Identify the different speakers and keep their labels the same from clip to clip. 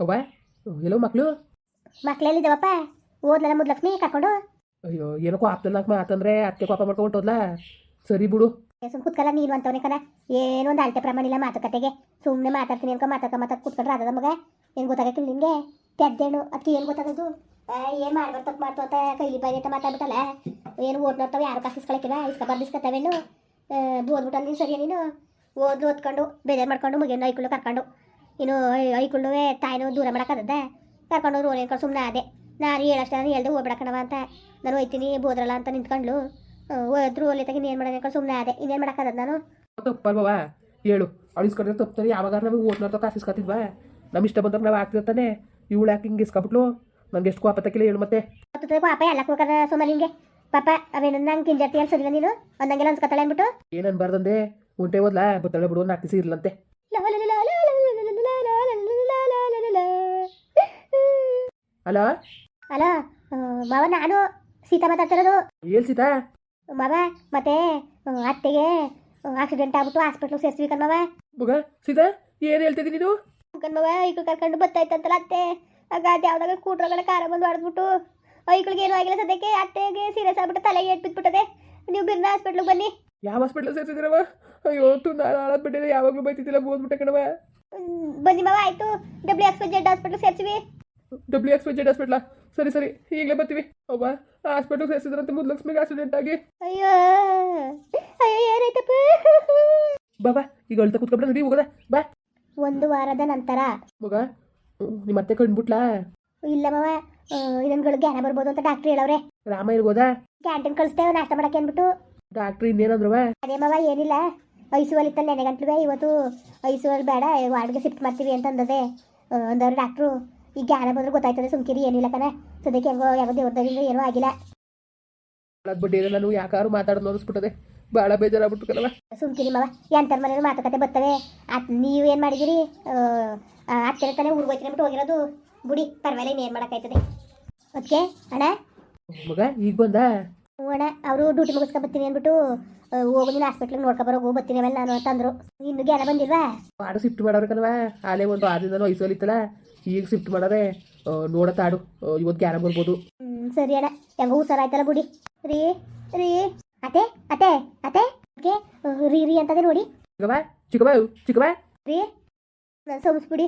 Speaker 1: ಅವ್ವ ಎಲ್ಲೋ ಮಕ್ಳು
Speaker 2: ಮಕ್ಳೆಲ್ಲಿದ್ದಾವಪ್ಪ ಓದ್ಲಲ್ಲ ಮುದ್ಲಕ್ಷ್ಮಿ ಕರ್ಕೊಂಡು
Speaker 1: ಅಯ್ಯೋ ಏನೋ ಕೋಪದಲ್ಲಿ ಮಾತಂದ್ರೆ ಅತ್ತೆ ಕೋಪ ಮಾಡ್ಕೊಂಡು ಹೋದ್ಲಾ ಸರಿ ಬಿಡು
Speaker 2: ಸುಮ್ ಕುತ್ಕಲ್ಲ ನೀನು ಅಂತವನೇ ಕಣ ಏನೋ ಒಂದು ಅಳತೆ ಪ್ರಮಾಣ ಇಲ್ಲ ಮಾತುಕತೆಗೆ ಸುಮ್ಮನೆ ಮಾತಾಡ್ತೀನಿ ಅನ್ಕೊ ಮಾತಾಡ್ಕ ಮಾತಾಡ್ ಕುತ್ಕೊಂಡ್ರೆ ಅದ ಮಗ ಏನು ಗೊತ್ತಾಗಕ್ಕಿಲ್ಲ ನಿಂಗೆ ಪೆದ್ದೇನು ಅದಕ್ಕೆ ಏನು ಗೊತ್ತಾಗೋದು ಏನು ಮಾಡ್ಬಾರ್ದು ತಪ್ಪು ಮಾಡ್ತು ಅಂತ ಕೈಲಿ ಬಾಯಿ ಅಂತ ಮಾತಾಡ್ಬಿಟ್ಟಲ್ಲ ಏನು ಓದ್ ನೋಡ್ತಾವೆ ಯಾರು ಕಾಸಿಸ್ಕೊಳಕ್ಕಿಲ್ಲ ಇಸ್ಕೊಬಾರ್ದು ಇಸ್ಕೊತಾವೇನು ಓದ್ಬಿಟ್ಟಲ್ಲಿ ಸರಿಯ ನೀನು ಓದ್ಲು ಓದ್ಕೊಂಡು ಬೇಜಾರು ಮಾಡ್ಕೊಂಡು ಮುಗಿಯನ್ನು ಐಕುಳ್ಳು ಕರ್ಕೊಂಡು ಇನ್ನು ಐಕೊಂಡು ತಾಯಿನೂ ದೂರ ಮಾಡೋಕ್ಕದ ಕರ್ಕೊಂಡು ಹೋದ್ರು ಹೇಳ್ಕೊಂಡು ಸುಮ್ಮನೆ ಅದೇ ನಾನು ಹೇಳಷ್ಟೇ ನಾನು ಹೇಳ್ದೆ ಹೋಗ್ಬಿಡಕಣವ ಅಂತ. ನಾನು ಹೋಯ್ತೀನಿ ಬೋದ್ರಲ್ಲ ಅಂತ ನಿಂತ್ಕೊಂಡ್ಲು ಹೋದ್ರು ಒಲೆ ತಗಿ ಏನು ಮಾಡೋದು? ಸುಮ್ಮನೆ ಅದೇ ಇನ್ನೇನು ಮಾಡೋಕ್ಕದ ನಾನು?
Speaker 1: ತಪ್ಪಲ್ವ ಹೇಳು. ಅಳಿಸ್ಕೊಂಡ್ರೆ ಇಸ್ಕೊಂಡ್ರೆ ತಪ್ತಾರೆ ಯಾವಾಗ ನಾವು ಓಟ್ನರ್ತ ಕಾಸು ಬಾ ನಮ್ಮ ಇಷ್ಟ ಬಂದಾಗ ನಾವು ಆಗ್ತಿರ್ತಾನೆ ಇವಳು ಯಾಕೆ ಹಿಂಗೆ ಇಸ್ಕೊಬಿಟ್ಲು? ನಂಗೆ ಎಷ್ಟು ಕೋಪ ತಕ್ಕಿಲ್ಲ ಹೇಳು ಮತ್ತೆ.
Speaker 2: ಪಾಪ ಎಲ್ಲ ಹೋಗದ ಸುಮ್ಮನೆ ನಿಂಗೆ. ಪಾಪ ಅವೇನು ನಂಗೆ ಕಿಂಜರ್ತಿ ಅಂತ ಸರಿಲ್ಲ ನೀನು? ಒಂದಂಗೆಲ್ಲ ಅನ್ಸ್ಕೊತಾಳೆ ಅಂದ್ಬಿಟ್ಟು?
Speaker 1: ಏನನ್ ಬರ್ದಂದೆ ಉಂಟೆ ಓದ್ಲಾ? ಬತ್ತಳೆ ಬಿಡು ನಾಲ್ಕು ದಿವಸ ಇರ್ಲಂತೆ. ಅಲ್ಲ
Speaker 2: ಅಲೋ ಮಾವ ನಾನು ಸೀತಾ ಮಾತಾಡ್ತಿರೋದು.
Speaker 1: ಏನ್ ಸೀತಾ?
Speaker 2: ಮಾವ ಮತ್ತೆ ಅತ್ತೆಗೆ ಆಕ್ಸಿಡೆಂಟ್ ಆಗ್ಬಿಟ್ಟು ಹಾಸ್ಪಿಟ್ಲ್ ಸೇರ್ಸ್ವಿ ಕಣ್ಮವ
Speaker 1: ಮಗ ಸೀತಾ ಏನು ಹೇಳ್ತಿದ್ದೀನಿ ನೀನು?
Speaker 2: ಕಣ್ಮವ ಐಕ್ಳು ಕರ್ಕೊಂಡು ಬತ್ತಾಯ್ತಂತಲ್ಲ ಅತ್ತೆ. ಆಗ ಅದು ಯಾವ್ದಾಗ ಕೂಟ್ರಗಳ ಕಾರ ಬಂದು ಹೊಡೆದ್ಬಿಟ್ಟು ಐಕ್ಳಿಗೆ ಏನೂ ಆಗಿಲ್ಲ ಸದ್ಯಕ್ಕೆ ಅತ್ತೆಗೆ ಸೀರಿಯಸ್ ಆಗ್ಬಿಟ್ಟು ತಲೆಗೆ ಏಟ್ ಬಿದ್ಬಿಟ್ಟದೆ ನೀವು ಬಿರ್ನ ಹಾಸ್ಪಿಟ್ಲಿಗೆ ಬನ್ನಿ.
Speaker 1: ಯಾವ ಹಾಸ್ಪಿಟ್ಲ್ ಸೇರ್ಸಿದ್ರವ ಅಯ್ಯೋ ತುಂಬ ಹಾಳಾದ್ ಬಿಟ್ಟಿದೆ ಯಾವಾಗಲೂ ಬೈತಿದ್ದಿಲ್ಲ ಬೋದ್ಬಿಟ್ಟೆ ಕಣವ
Speaker 2: ಬನ್ನಿ ಮಾವ ಆಯ್ತು. ಡಬ್ಲ್ಯೂ ಎಕ್ಸ್ ಜೆಡ್ ಹಾಸ್ಪಿಟ್ಲ್ ಸೇರ್ಸಿವಿ.
Speaker 1: ಡಬ್ಲ್ಯೂ ಎಕ್ಸ್ ಜೆಡ್ ಹಾಸ್ಪಿಟ್ಲಾ ಸರಿ ಸರಿ ಈಗಲೇ ಬರ್ತೀವಿ. ಒಬ್ಬ ಹಾಸ್ಪಿಟ್ಲ್ ಸೇರಿಸಿದ್ರಂತೆ ಮುದ್ಲಕ್ಷ್ಮಿಗೆ ಆಕ್ಸಿಡೆಂಟ್ ಆಗಿ.
Speaker 2: ಅಯ್ಯೋ ಅಯ್ಯೋ ಏನಾಯ್ತಪ್ಪ?
Speaker 1: ಬಾ ಬಾ ಈಗ ಅಳ್ತಾ ಕುತ್ಕೊಂಡ್ರೆ ನಡಿ ಹೋಗದ ಬಾ.
Speaker 2: ಒಂದು ವಾರದ ನಂತರ.
Speaker 1: ಮಗ ನಿಮ್ಮ ಅತ್ತೆ ಕಂಡ್ಬಿಟ್ಲಾ
Speaker 2: ಇಲ್ಲ ಮಾವ ಇದನ್ಗಳು ಜ್ಞಾನ ಬರ್ಬೋದು ಅಂತ ಡಾಕ್ಟ್ರ್ ಹೇಳವ್ರೆ.
Speaker 1: ರಾಮ ಇರ್ಬೋದಾ?
Speaker 2: ಕ್ಯಾಂಟೀನ್ ಕಳಿಸ್ತೇವೆ ನಾಷ್ಟ ಮಾಡಕ್ಕೆ ಅಂದ್ಬಿಟ್ಟು.
Speaker 1: ಡಾಕ್ಟ್ರ್ ಇನ್ನೇನಂದ್ರವ
Speaker 2: ಅದೇ ಮಾವ ಏನಿಲ್ಲ. ಐಸುವಲ್ಲಿ ತಲೆ ನೆನೆ ಗಂಟ್ಲು ಇವತ್ತು ಐಸುವಲ್ಲಿ ಬೇಡ ವಾರ್ಡ್ಗೆ ಶಿಫ್ಟ್ ಮಾಡ್ತೀವಿ ಅಂತ ಅಂದದೆ ಅಂದವ್ರು ಡಾಕ್ಟ್ರು ಈ ಜ್ಞಾನ ಬಂದ್ರೆ ಗೊತ್ತಾಯ್ತದೆ ಸುಮ್ಕಿರಿ ಏನಿಲ್ಲ ಕಣ. ಸದ್ಯಕ್ಕೆ ಹೆಂಗೋ ಯಾವ ದೇವ್ರದಾಗಿಂದ ಏನೂ ಆಗಿಲ್ಲ.
Speaker 1: ಅದ್ ಬಡ್ಡಿ ನಾನು ಯಾಕಾರು ಮಾತಾಡೋದು ನೋಡಿಸ್ಬಿಟ್ಟದೆ ಭಾಳ ಬೇಜಾರಾಗ್ಬಿಟ್ಟು ಕಣವ
Speaker 2: ಸುಮ್ಕಿರಿ ಮಾವ ಎಂತರ ಮನೇಲಿ ಮಾತುಕತೆ ಬರ್ತವೆ. ಅತ್ ನೀವು ಏನು ಮಾಡಿದಿರಿ? ಅತ್ತೆ ತಾನೇ ಊರಿಗೆ ಹೋಯ್ತೀನಿ ಅಂದ್ಬಿಟ್ಟು ಹೋಗಿರೋದು. ಬುಡಿ ಪರವಾಗಿಲ್ಲ ಏನು ಮಾಡೋಕ್ಕಾಯ್ತದೆ? ಅದಕ್ಕೆ ಅಣ್ಣ?
Speaker 1: ಮಗ ಈಗ ಬಂದ?
Speaker 2: ಅಣ್ಣ ಅವರು ಡ್ಯೂಟಿ ಮುಗಿಸ್ಕೊ ಬರ್ತೀನಿ ಅಂದ್ಬಿಟ್ಟು ಹೋಗಿ ಹೋಗು ನೀನು ಹಾಸ್ಪಿಟ್ಲಿಗೆ ನೋಡ್ಕೊಬರೋ ಹೋಗಿ ಬರ್ತೀನಿ ಅವೆಲ್ಲ ನಾನು ಅಂತಂದ್ರು ಇನ್ನು ಗ್ಯಾರ ಬಂದಿಲ್ವಾ?
Speaker 1: ಪಾಡ ಶಿಫ್ಟ್ ಮಾಡೋರು ಕಣವ ಆಲೇ ಒಂದು ಆದ್ರಿಂದ ಐಸೋಲಿತ್ತಲ್ಲ ಈಗ ಶಿಫ್ಟ್ ಮಾಡೋರೆ ನೋಡತ್ತಾಡು ಇವತ್ತು ಗ್ಯಾರ ಬರ್ಬೋದು.
Speaker 2: ಸರಿ ಅಣ್ಣ. ಹೆಂಗೋ ಹುಷಾರಾಯ್ತಲ್ಲ ಬುಡಿ ರೀ ರೀ. ಅತೆ ಅತೆ ಅತೆ ಓಕೆ ರೀ ರೀ ಅಂತದೆ ನೋಡಿ.
Speaker 1: ಚಿಕ್ಕಬಾ ಚಿಕ್ಕಬಾ ಚಿಕ್ಕಬಾ
Speaker 2: ರೀ. ನಾನು ಸೋಮಿಸ್ಬಿಡಿ.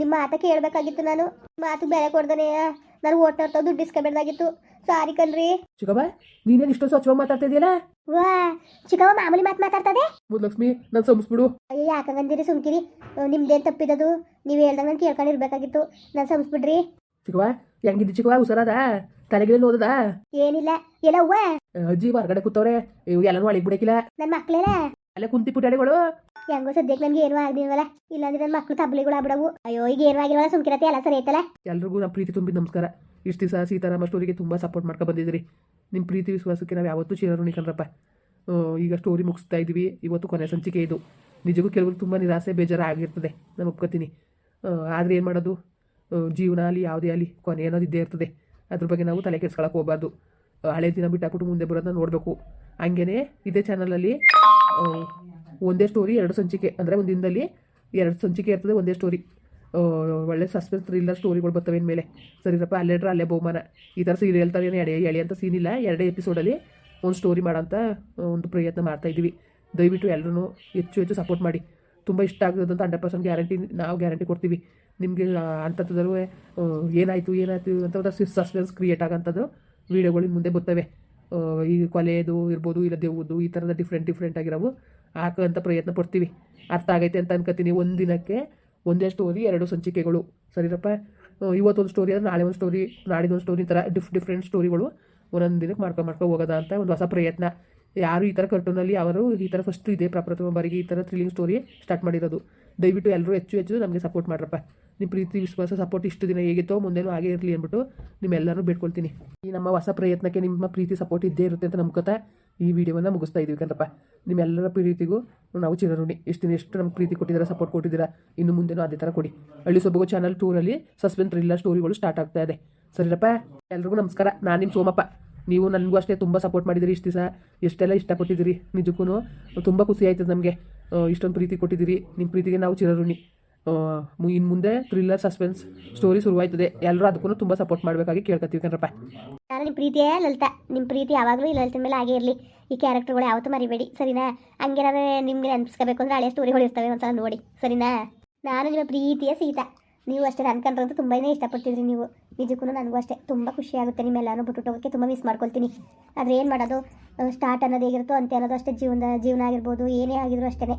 Speaker 2: ನಿಮ್ಮ ಮಾತ ಕೇಳಬೇಕಾಗಿತ್ತು ನಾನು. ಮಾತು ಬೇರೆ ಕೊಡ್ದಾನೆ. ನಾನು ಓಟ್ ನೋಡ್ತಾ ದುಡ್ಡು ಇಸ್ಕೊಬೇಡ್ದಾಗಿತ್ತು. ಸಾರಿ ಕಣ್ರಿ.
Speaker 1: ಚಿಕ್ಕವ ನೀನೇನು ಇಷ್ಟೊಂದು ಸ್ವಚ್ಛವಾಗಿ ಮಾತಾಡ್ತಾ ಇದೆಯಲ್ಲ?
Speaker 2: ವಾ ಚಿಕ್ಕವ ಮಾಮೂಲಿ ಮಾತು ಮಾತಾಡ್ತದೆ?
Speaker 1: ಮುದ್ಲಕ್ಷ್ಮಿ ನಾನು ಸಂಸ್ಬಿಡು.
Speaker 2: ಅಯ್ಯೋ ಯಾಕಂಗಂದಿರಿ ಸುಮ್ಕಿರಿ? ನಿಮ್ದೇನ್ ತಪ್ಪಿದದು? ನೀವು ಹೇಳ್ದಂಗೆ ನಾನು ಕೇಳ್ಕೊಂಡಿರ್ಬೇಕಾಗಿತ್ತು. ನಾನು ಸಂಸ್ಬಿಡ್ರಿ.
Speaker 1: ಚಿಕ್ಕವ ಹೆಂಗಿದ್ದು ಚಿಕ್ಕವ ಹುಷಾರದ? ತಲೆಗಿಲೆ ನೋದದ?
Speaker 2: ಏನಿಲ್ಲ. ಎಲ್ಲ ಹೂವ
Speaker 1: ಅಜ್ಜಿ ಹೊರಗಡೆ ಕೂತವ್ರೆ. ಇವು ಎಲ್ಲನೂ ಒಳಗೆ ಬಿಡಕಿಲ್ಲ.
Speaker 2: ನನ್ನ ಮಕ್ಳೆಲ್ಲ
Speaker 1: ಅಲ್ಲೇ ಕುಂತಿ ಪುಟಾಣಿಗಳು
Speaker 2: ಹೆಂಗೋ ಸದ್ಯಕ್ಕೆ ನನ್ಗೆ ಏನೂ ಆಗ್ದಿಲ್ವಲ್ಲ ಇಲ್ಲಾಂದ್ರೆ ನನ್ನ ಮಕ್ಳು ತಬ್ಲಿಗಳು ಆಗ್ಬಿಡವು ಅಯ್ಯೋ ಈಗ ಏನೂ ಆಗಿಲ್ವಲ್ಲ ಸುಮ್ಕಿರತ್ತೆ ಎಲ್ಲ ಸರಿ ಐತಲ್ಲ?
Speaker 1: ಎಲ್ರಿಗೂ ನಮ್ಮ ಪ್ರೀತಿ ತುಂಬಿ ನಮಸ್ಕಾರ. ಇಷ್ಟು ದಿವಸ ಸೀತಾರಾಮ ಸ್ಟೋರಿಗೆ ತುಂಬ ಸಪೋರ್ಟ್ ಮಾಡ್ಕೊ ಬಂದಿದ್ದೀರಿ. ನಿಮ್ಮ ಪ್ರೀತಿ ವಿಶ್ವಾಸಕ್ಕೆ ನಾವು ಯಾವತ್ತೂ ಚಿರಋಣಿ ಕಣ್ರಪ್ಪ. ಈಗ ಸ್ಟೋರಿ ಮುಗಿಸ್ತಾ ಇದ್ದೀವಿ. ಇವತ್ತು ಕೊನೆ ಸಂಚಿಕೆ ಇದು. ನಿಜಕ್ಕೂ ಕೆಲವರು ತುಂಬ ನಿರಾಸೆ ಬೇಜಾರು ಆಗಿರ್ತದೆ ನಾನು ಒಪ್ಕೋತೀನಿ. ಆದರೆ ಏನು ಮಾಡೋದು? ಜೀವನ ಅಲ್ಲಿ, ಯಾವುದೇ ಅಲ್ಲಿ ಕೊನೆ ಅನ್ನೋದು ಇದ್ದೇ ಇರ್ತದೆ. ಅದ್ರ ಬಗ್ಗೆ ನಾವು ತಲೆ ಕೆಡ್ಸ್ಕೊಳಕ್ಕೆ ಹೋಗಬಾರ್ದು. ಹಳೆ ದಿನ ಬಿಟ್ಟಾಕ್ಬಿಟ್ಟು ಮುಂದೆ ಬರೋದನ್ನ ನೋಡಬೇಕು. ಹಂಗೇ ಇದೇ ಚಾನಲಲ್ಲಿ ಒಂದೇ ಸ್ಟೋರಿ ಎರಡು ಸಂಚಿಕೆ. ಅಂದರೆ ಒಂದು ದಿನದಲ್ಲಿ ಎರಡು ಸಂಚಿಕೆ ಇರ್ತದೆ, ಒಂದೇ ಸ್ಟೋರಿ ಒಳ್ಳೆ ಸಸ್ಪೆನ್ಸ್ ಥ್ರಿಲ್ಲರ್ ಸ್ಟೋರಿಗಳು ಬರ್ತವೆ ಮೇಲೆ ಸರಿರಪ್ಪ ಅಲ್ಲೇಡ್ರ ಅಲ್ಲೇ ಬಹುಮಾನ. ಈ ಥರ ಸೀರಿಯಲ್ ಥರ ಏನು ಎಡೆ, ಎಳೆ ಅಂತ ಸೀನ್ ಇಲ್ಲ. ಎರಡೇ ಎಪಿಸೋಡಲ್ಲಿ ಒಂದು ಸ್ಟೋರಿ ಮಾಡೋಂಥ ಒಂದು ಪ್ರಯತ್ನ ಮಾಡ್ತಾ ಇದ್ದೀವಿ. ದಯವಿಟ್ಟು ಎಲ್ಲರೂ ಹೆಚ್ಚು ಹೆಚ್ಚು ಸಪೋರ್ಟ್ ಮಾಡಿ. ತುಂಬ ಇಷ್ಟ ಆಗಿರೋದಂತ ಹಂಡ್ರೆಡ್ ಪರ್ಸೆಂಟ್ ಗ್ಯಾರಂಟಿ ನಾವು ಗ್ಯಾರಂಟಿ ಕೊಡ್ತೀವಿ. ನಿಮಗೆ ಅಂಥದ್ದು ಏನಾಯಿತು ಏನಾಯಿತು ಅಂತ ಒಂದು ಸಸ್ಪೆನ್ಸ್ ಕ್ರಿಯೇಟ್ ಆಗೋಂಥದ್ದು ವೀಡಿಯೋಗಳು ಮುಂದೆ ಬರ್ತವೆ. ಈ ಕೊಲೆಯದು ಇರ್ಬೋದು, ಇಲ್ಲ ದೇವುದು ಈ ಥರದ ಡಿಫ್ರೆಂಟ್ ಡಿಫ್ರೆಂಟ್ ಆಗಿರೋವು. ಅಂತ ಪ್ರಯತ್ನ ಪಡ್ತೀವಿ. ಅರ್ಥ ಆಗೈತೆ ಅಂತ ಅನ್ಕೋತೀನಿ ಒಂದು ದಿನಕ್ಕೆ ಒಂದೇ ಸ್ಟೋರಿ ಎರಡು ಸಂಚಿಕೆಗಳು. ಸರಿರಪ್ಪ ಆ, ಇವತ್ತೊಂದು ಸ್ಟೋರಿ ಅಂದರೆ ನಾಳೆ ಒಂದು ಸ್ಟೋರಿ ನಾಡಿದೊಂದು ಸ್ಟೋರಿ ಈ ಥರ ಡಿಫ್ ಡಿಫ್ರೆಂಟ್ ಸ್ಟೋರಿಗಳು ಒಂದೊಂದು ದಿನಕ್ಕೆ ಮಾಡ್ಕೊಂಡು ಮಾಡ್ಕೊ ಹೋಗೋದ ಅಂತ ಒಂದು ಹೊಸ ಪ್ರಯತ್ನ. ಯಾರು ಈ ಥರ ಕರ್ಟೂನಲ್ಲಿ ಅವರು ಈ ಥರ ಫಸ್ಟ್ ಇದೆ ಪ್ರಪ್ರಥಮ ಬಾರಿಗೆ ಈ ಥರ ಥ್ರಿಲ್ಲಿಂಗ್ ಸ್ಟೋರಿ ಸ್ಟಾರ್ಟ್ ಮಾಡಿರೋದು. ದಯವಿಟ್ಟು ಎಲ್ಲರೂ ಹೆಚ್ಚು ಹೆಚ್ಚು ನಮಗೆ ಸಪೋರ್ಟ್ ಮಾಡ್ರಪ್ಪ. ನಿಮ್ಮ ಪ್ರೀತಿ ವಿಶ್ವಾಸ ಸಪೋರ್ಟ್ ಇಷ್ಟು ದಿನ ಹೇಗಿತ್ತೋ ಮುಂದೆನೂ ಹಾಗೆ ಇರಲಿ ಅಂದ್ಬಿಟ್ಟು ನಿಮ್ಮೆಲ್ಲರೂ ಬೇಡ್ಕೊಳ್ತೀನಿ. ಈ ನಮ್ಮ ಹೊಸ ಪ್ರಯತ್ನಕ್ಕೆ ನಿಮ್ಮ ಪ್ರೀತಿ ಸಪೋರ್ಟ್ ಇದ್ದೇ ಇರುತ್ತೆ ಅಂತ ನಂಬ್ಕೊತಾ ಈ ವಿಡಿಯೋವನ್ನು ಮುಗಿಸ್ತಾ ಇದ್ದೀವಿ ಕಣಪ್ಪ ನಿಮ್ಮೆಲ್ಲರ ಪ್ರೀತಿಗೂ ನಾವು ಚಿರಋಣಿ. ಎಷ್ಟು ದಿನ ಎಷ್ಟು ನಮ್ಗೆ ಪ್ರೀತಿ ಕೊಟ್ಟಿದ್ದೀರಾ ಸಪೋರ್ಟ್ ಕೊಟ್ಟಿದ್ದೀರಾ, ಇನ್ನು ಮುಂದೆನೂ ಅದೇ ಥರ ಕೊಡಿ. ಹಳ್ಳಿ ಸೊಬಗು ಚಾನಲ್ ಟೂರಲ್ಲಿ ಸಸ್ಪೆನ್ಸ್ ಥ್ರಿಲ್ಲರ್ ಸ್ಟೋರಿಗಳು ಸ್ಟಾರ್ಟ್ ಆಗ್ತಾ ಇದೆ. ಸರಿರಪ್ಪ ಎಲ್ರಿಗೂ ನಮಸ್ಕಾರ. ನಾನು ನಿಮ್ಮ ಸೋಮಪ್ಪ. ನೀವು ನನಗೂ ಅಷ್ಟೇ ತುಂಬ ಸಪೋರ್ಟ್ ಮಾಡಿದಿರಿ ಇಷ್ಟು ದಿವಸ. ಎಷ್ಟೆಲ್ಲ ಇಷ್ಟಪಟ್ಟಿದ್ದೀರಿ ನಿಜಕ್ಕೂ ತುಂಬ ಖುಷಿ ಆಯ್ತದೆ ನಮಗೆ. ಇಷ್ಟೊಂದು ಪ್ರೀತಿ ಕೊಟ್ಟಿದ್ದೀರಿ. ನಿಮ್ಮ ಪ್ರೀತಿಗೆ ನಾವು ಚಿರಋಣಿ. ಇನ್ನು ಮುಂದೆ ಥ್ರಿಲ್ಲರ್ ಸಸ್ಪೆನ್ಸ್ ಸ್ಟೋರಿ ಶುರುವಾಯ್ತದೆ. ಎಲ್ಲರೂ ಅದಕ್ಕೂ ತುಂಬಾ ಸಪೋರ್ಟ್ ಮಾಡಬೇಕಾಗಿ ಕೇಳ್ಕೊತೀವಿ ಕಣ್ರಪ್ಪ.
Speaker 2: ನಾನು ನಿಮ್ಮ ಪ್ರೀತಿಯೇ ಲಲಿತಾ? ನಿಮ್ಮ ಪ್ರೀತಿ ಯಾವಾಗಲೂ ಈ ಲಲಿತನ ಮೇಲೆ ಆಗೇ ಇರಲಿ. ಈ ಕ್ಯಾರೆಕ್ಟರ್ಗಳು ಯಾವತ್ತೂ ಮರಿಬೇಡಿ. ಸರಿನಾ? ಹಂಗೇನಾದ್ರೆ ನಿಮ್ಗೆ ನೆನಪಿಸ್ಕೋಬೇಕು ಅಂದ್ರೆ ಹಳೆಯ ಸ್ಟೋರಿಗಳು ಇರ್ತವೆ ಒಂದ್ಸಲ ನೋಡಿ. ಸರಿನಾ? ನಾನು ನಿಮ್ಮ ಪ್ರೀತಿಯ ಸೀತಾ. ನೀವು ಅಷ್ಟೇ ಅನ್ಕೊಂಡ್ರಂತೂ ತುಂಬಾ ಇಷ್ಟಪಡ್ತಿದ್ರಿ ನೀವು. ನಿಜಕ್ಕೂ ನನಗೂ ಅಷ್ಟೇ. ತುಂಬ ಖುಷಿ ಆಗುತ್ತೆ ಬಿಟ್ಟು ತುಂಬ ಮಿಸ್ ಮಾಡ್ಕೊಳ್ತೀನಿ. ಆದರೆ ಏನು ಮಾಡೋದು? ಸ್ಟಾರ್ಟ್ ಅನ್ನೋದು ಹೇಗಿರುತ್ತೋ ಅಂತ ಅನ್ನೋದು ಅಷ್ಟೇ ಜೀವನ ಜೀವನ ಆಗಿರ್ಬೋದು. ಏನೇ ಆಗಿದ್ರು ಅಷ್ಟೇ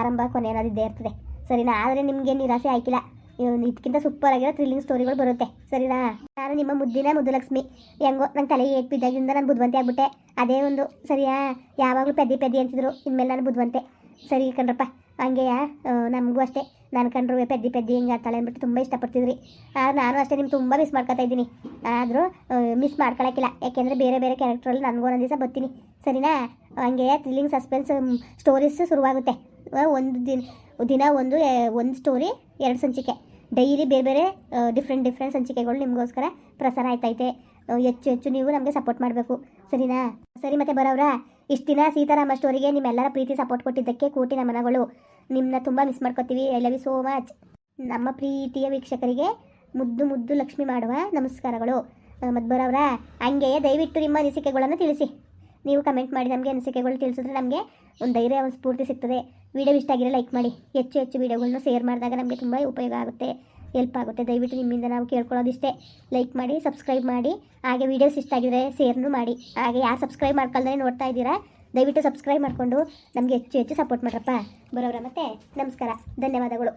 Speaker 2: ಆರಂಭ ಕೊನೆ ಅನ್ನೋದು ಇದ್ದೇ ಇರ್ತದೆ. ಸರಿನಾ? ಆದರೆ ನಿಮಗೆ ನಿರಾಸೆ ಆಯ್ಕಿಲ್ಲ. ಇದಕ್ಕಿಂತ ಸೂಪರ್ ಆಗಿರೋ ಥ್ರಿಲ್ಲಿಂಗ್ ಸ್ಟೋರಿಗಳು ಬರುತ್ತೆ. ಸರಿನಾ? ನಾನು ನಿಮ್ಮ ಮುದ್ದಿನ ಮುದ್ದುಲಕ್ಷ್ಮಿ. ಹೆಂಗೋ ನನ್ನ ತಲೆ ಏಟ್ ಬಿದ್ದಾಗಿಂದ ನಾನು ಬುದ್ಧಿವಂತೆ ಆಗ್ಬಿಟ್ಟೆ. ಅದೇ ಒಂದು, ಸರಿಯಾ? ಯಾವಾಗಲೂ ಪೆದ್ದಿ ಪೆದ್ದಿ ಅಂತಿದ್ರು. ಇನ್ಮೇಲೆ ನಾನು ಬುದ್ಧವಂತೆ ಸರಿ ಕಣ್ರಪ್ಪ. ಹಂಗೆಯಾ? ನಮಗೂ ಅಷ್ಟೇ. ನಾನು ಕಂಡ್ರು ಪೆದ್ದಿ ಪೆದ್ದಿ ಹಿಂಗೆ ಆಡ್ತಾಳೆ ಅಂದ್ಬಿಟ್ಟು ತುಂಬ ಇಷ್ಟಪಡ್ತಿದ್ರಿ. ನಾನು ಅಷ್ಟೇ ನಿಮ್ಗೆ ತುಂಬ ಮಿಸ್ ಮಾಡ್ಕೊತಾ ಇದ್ದೀನಿ. ಆದರೂ ಮಿಸ್ ಮಾಡ್ಕೊಳಕ್ಕಿಲ್ಲ. ಯಾಕೆಂದರೆ ಬೇರೆ ಬೇರೆ ಕ್ಯಾರೆಕ್ಟ್ರಲ್ಲಿ ನನಗೂ ಒಂದೊಂದು ದಿವಸ ಬರ್ತೀನಿ. ಸರಿನಾ? ಹಂಗೆ ಥ್ರಿಲ್ಲಿಂಗ್ ಸಸ್ಪೆನ್ಸ್ ಸ್ಟೋರೀಸ್ ಶುರುವಾಗುತ್ತೆ. ಒಂದು ದಿನ ದಿನ ಒಂದು ಒಂದು ಸ್ಟೋರಿ ಎರಡು ಸಂಚಿಕೆ. ಡೈಲಿ ಬೇರೆ ಬೇರೆ ಡಿಫ್ರೆಂಟ್ ಡಿಫ್ರೆಂಟ್ ಸಂಚಿಕೆಗಳು ನಿಮಗೋಸ್ಕರ ಪ್ರಸಾರ ಆಯ್ತೈತೆ. ಹೆಚ್ಚು ಹೆಚ್ಚು ನೀವು ನಮಗೆ ಸಪೋರ್ಟ್ ಮಾಡಬೇಕು. ಸರಿನಾ? ಸರಿ ಮತ್ತೆ ಬರೋವ್ರಾ, ಇಷ್ಟು ದಿನ ಸೀತಾರಾಮ ಸ್ಟೋರಿಗೆ ನಿಮ್ಮೆಲ್ಲರ ಪ್ರೀತಿ ಸಪೋರ್ಟ್ ಕೊಟ್ಟಿದ್ದಕ್ಕೆ ಕೋಟಿ ನಮನಗಳು. ನಿಮ್ಮನ್ನ ತುಂಬ ಮಿಸ್ ಮಾಡ್ಕೊತೀವಿ. I love you so much ನಮ್ಮ ಪ್ರೀತಿಯ ವೀಕ್ಷಕರಿಗೆ ಮುದ್ದು ಮುದ್ದು ಲಕ್ಷ್ಮಿ ಮಾಡುವ ನಮಸ್ಕಾರಗಳು. ಮತ್ತು ಬರೋವ್ರಾ ಹಂಗೆ ದಯವಿಟ್ಟು ನಿಮ್ಮ ಅನಿಸಿಕೆಗಳನ್ನು ತಿಳಿಸಿ. ನೀವು ಕಮೆಂಟ್ ಮಾಡಿ ನಮಗೆ ಅನಿಸಿಕೆಗಳು ತಿಳಿಸಿದ್ರೆ ನಮಗೆ ಒಂದು ಧೈರ್ಯ, ಒಂದು ಸ್ಫೂರ್ತಿ ಸಿಗ್ತದೆ. ವಿಡಿಯೋ ಇಷ್ಟ ಆಗಿರೋ ಲೈಕ್ ಮಾಡಿ, ಹೆಚ್ಚು ಹೆಚ್ಚು ವಿಡಿಯೋಗಳನ್ನ ಶೇರ್ ಮಾಡಿದಾಗ ನಮಗೆ ತುಂಬ ಉಪಯೋಗ ಆಗುತ್ತೆ ಹೆಲ್ಪ್ ಆಗುತ್ತೆ. ದಯವಿಟ್ಟು ನಿಮ್ಮಿಂದ ನಾವು ಕೇಳ್ಕೊಳ್ಳೋದಿಷ್ಟೇ. ಲೈಕ್ ಮಾಡಿ ಸಬ್ಸ್ಕ್ರೈಬ್ ಮಾಡಿ, ಹಾಗೆ ವೀಡಿಯೋಸ್ ಇಷ್ಟ ಆಗಿದ್ರೆ ಶೇರ್ನು ಮಾಡಿ. ಹಾಗೆ ಯಾರು ಸಬ್ಸ್ಕ್ರೈಬ್ ಮಾಡ್ಕೊಳ್ದೇ ನೋಡ್ತಾ ಇದ್ದೀರಾ, ದಯವಿಟ್ಟು ಸಬ್ಸ್ಕ್ರೈಬ್ ಮಾಡಿಕೊಂಡು ನಮಗೆ ಹೆಚ್ಚು ಹೆಚ್ಚು ಸಪೋರ್ಟ್ ಮಾಡ್ರಪ್ಪ. ಬರೋರ ಮತ್ತೆ, ನಮಸ್ಕಾರ, ಧನ್ಯವಾದಗಳು.